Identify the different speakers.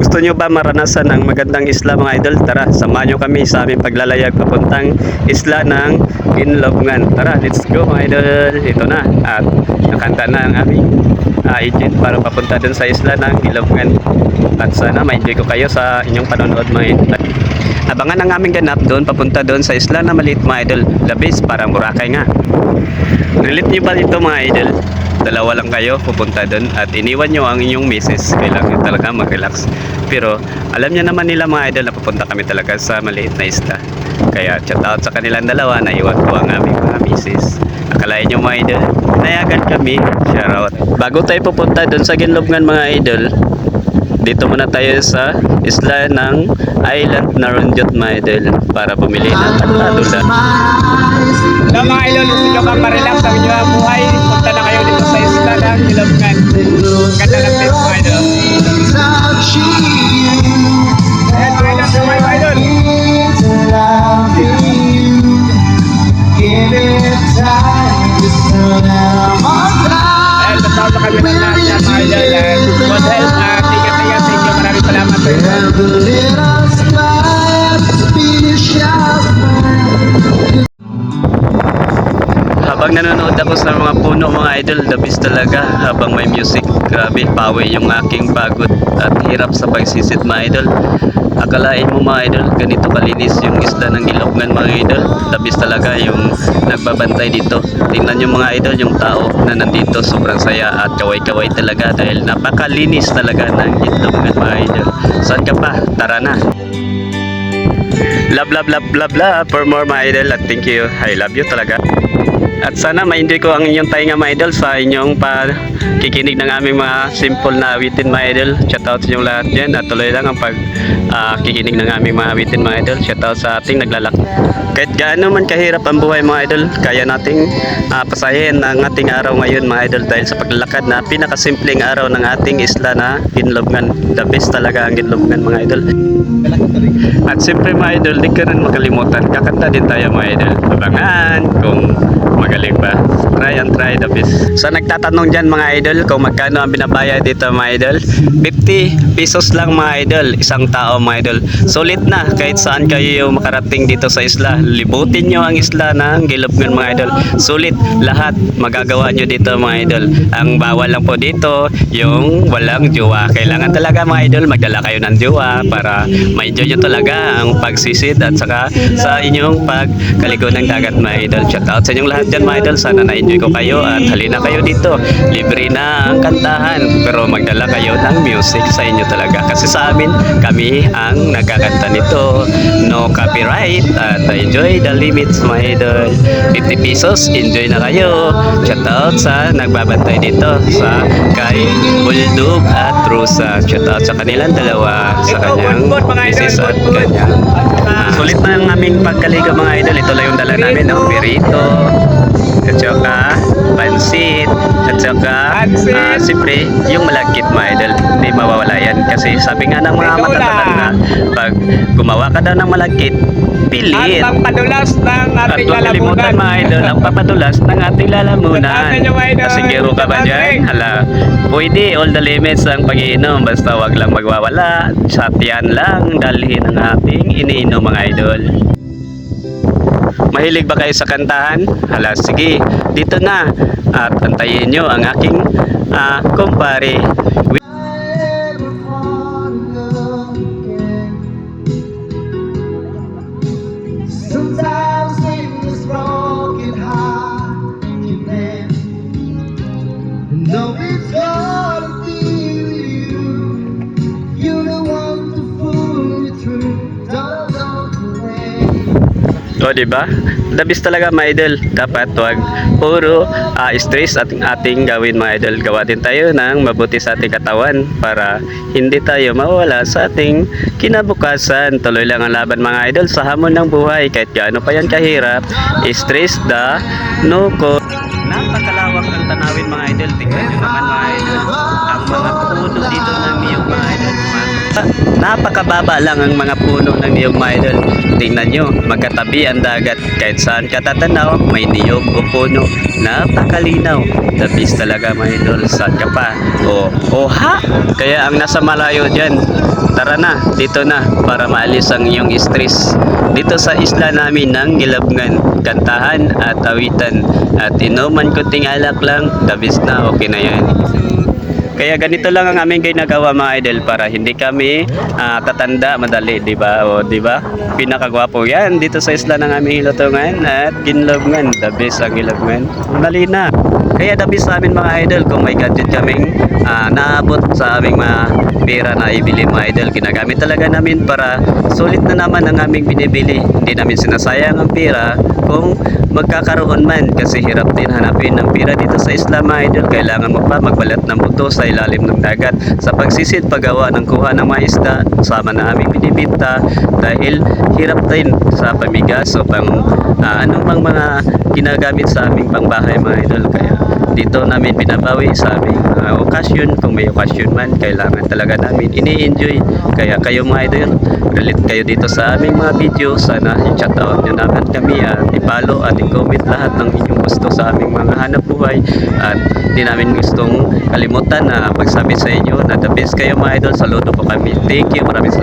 Speaker 1: Gusto nyo ba maranasan ang magandang isla mga idol? Tara, samahan nyo kami sa aming paglalayag papuntang isla ng Ginlobngan. Tara, let's go mga idol. Ito na. At nakanta na ang aming uh, agent para papunta dun sa isla ng Ginlobngan. At sana ma-enjoy ko kayo sa inyong panonood mga idol. Abangan ang aming ganap doon papunta doon sa isla na maliit mga idol. Labis, parang Boracay nga. Relate niyo ba dito mga idol? Dalawa lang kayo pupunta doon at iniwan nyo ang inyong misis. Kailangan talaga mag-relax. Pero alam niya naman nila mga idol na pupunta kami talaga sa maliit na isla. Kaya chat out sa kanilang dalawa na iwan ko ang aming mga misis. Akalain nyo mga idol, nayagan kami. Shout out. Bago tayo pupunta doon sa Ginlobngan mga idol, dito muna tayo sa isla ng Island Narunjot mga idol para bumili ng patadula.
Speaker 2: Hello mga idol, gusto nyo kang ma-relax ang inyong buhay? Isla ng Ilonggan. Ganda ng place mga idol.
Speaker 1: Habang nanonood ako sa mga puno mga idol, the best talaga habang may music. Grabe, pawi yung aking pagod at hirap sa pagsisit mga idol. Akalain mo mga idol, ganito kalinis yung isla ng Ilocngan mga idol. Best talaga yung nagbabantay dito. Tingnan nyo mga idol, yung tao na nandito sobrang saya at kaway-kaway talaga dahil napakalinis talaga ng Ilocngan mga idol. Saan ka pa? Tara na! Love, love, love, love, love for more my idol at thank you. I love you talaga. At sana ma-enjoy ko ang inyong tainga mga idol sa inyong pakikinig ng aming mga simple na awitin mga idol. Shout out sa inyong lahat dyan at tuloy lang ang pagkikinig ng aming mga awitin mga idol. Shout out sa ating naglalak. Kahit gaano man kahirap ang buhay mga idol, kaya nating uh, pasahin ang ating araw ngayon mga idol dahil sa paglalakad na pinakasimpleng araw ng ating isla na Ginlobngan. The best talaga ang Ginlobngan mga idol. At siyempre mga idol, di ka rin makalimutan. Kakanta din tayo mga idol. Abangan kung magaling ba. Try and try the best. Sa nagtatanong dyan mga idol, kung magkano ang binabayad dito mga idol, 50 pesos lang mga idol, isang tao mga idol. Sulit na kahit saan kayo makarating dito sa isla. Libutin nyo ang isla ng Gilopngan mga idol. Sulit lahat magagawa nyo dito mga idol. Ang bawal lang po dito, yung walang jowa. Kailangan talaga mga idol, magdala kayo ng jowa para ma-enjoy nyo talaga ang pagsisid at saka sa inyong pagkaligo ng dagat mga idol. Shout out sa inyong lahat dyan mga idol. Sana na-enjoy ko kayo at halina kayo dito. Libre na ang kantahan pero magdala kayo ng music sa inyo talaga. Kasi sa amin, kami ang nagkakanta nito. No copyright at enjoy the limits mga idol. 50 pesos, enjoy na kayo. Shout out sa nagbabantay dito sa kay Bulldog at Rosa. Shout out sa kanilang dalawa sa kanyang misis at kanyang Ah, sulit na ang aming pagkaligo mga idol. Ito lang yung dala namin, no? Pirito, at saka pansit, at saka ah, siyempre yung malagkit mga idol. Hindi mawawala yan. Kasi sabi nga ng mga matatanda pag gumawa ka daw ng malagkit,
Speaker 2: At
Speaker 1: pilit.
Speaker 2: ang padulas ng
Speaker 1: At
Speaker 2: ating
Speaker 1: kalimutan
Speaker 2: lalamunan.
Speaker 1: mga idol, ang papadulas ng ating lalamunan. Kasingero ka ba dyan? Hala, pwede all the limits ang pag-iinom. Basta wag lang magwawala. Sa tiyan lang dalhin ang ating iniinom mga idol. Mahilig ba kayo sa kantahan? Hala, sige, dito na. At antayin nyo ang aking ah, kumpare. O, di ba? Dabis talaga mga idol. Dapat wag puro ah, stress at ating gawin mga idol. Gawa din tayo ng mabuti sa ating katawan para hindi tayo mawala sa ating kinabukasan. Tuloy lang ang laban mga idol sa hamon ng buhay. Kahit gaano pa yan kahirap, stress da, no ko. Napakalawak ng tanawin mga idol. Tingnan nyo naman mga idol. Napakababa lang ang mga puno ng niyog mga idol. Tingnan nyo, magkatabi ang dagat. Kahit saan ka tatanaw, may niyog o puno. Napakalinaw. The best talaga mga idol. Saan ka pa? O, o ha? Kaya ang nasa malayo dyan, tara na, dito na para maalis ang iyong stress. Dito sa isla namin ng Gilabngan, kantahan at awitan. At inuman kunting alak lang, the best na, okay na yan. Kaya ganito lang ang aming ginagawa mga idol para hindi kami ah, tatanda madali, di ba? O di ba? Pinakagwapo 'yan dito sa isla ng aming hilutungan at ginlobngan. The best ang ginlobngan. Dali na. Kaya the best sa amin mga idol kung may gadget kaming ah, naabot sa aming mga pera na ibili mga idol. Ginagamit talaga namin para sulit na naman ang aming binibili. Hindi namin sinasayang ang pera kung magkakaroon man kasi hirap din hanapin ng pera dito sa isla mga idol. Kailangan mo pa magbalat ng buto sa ilalim ng dagat sa pagsisid paggawa ng kuha ng mga isda sama na aming binibita dahil hirap din sa pamigas o pang ah, anumang mga ginagamit sa aming pangbahay mga idol. Kaya dito namin binabawi sa aming ah, okasyon kung may okasyon man kailangan talaga namin ini-enjoy. Kaya kayo mga idol relate kayo dito sa aming mga video. Sana i-chat out nyo naman kami at i-follow at i-comment lahat ng inyong gusto sa aming mga hanap buhay. At di namin gustong kalimutan na magsabi sa inyo na the best kayo mga idol. Saludo po kami. Thank you. Maraming salamat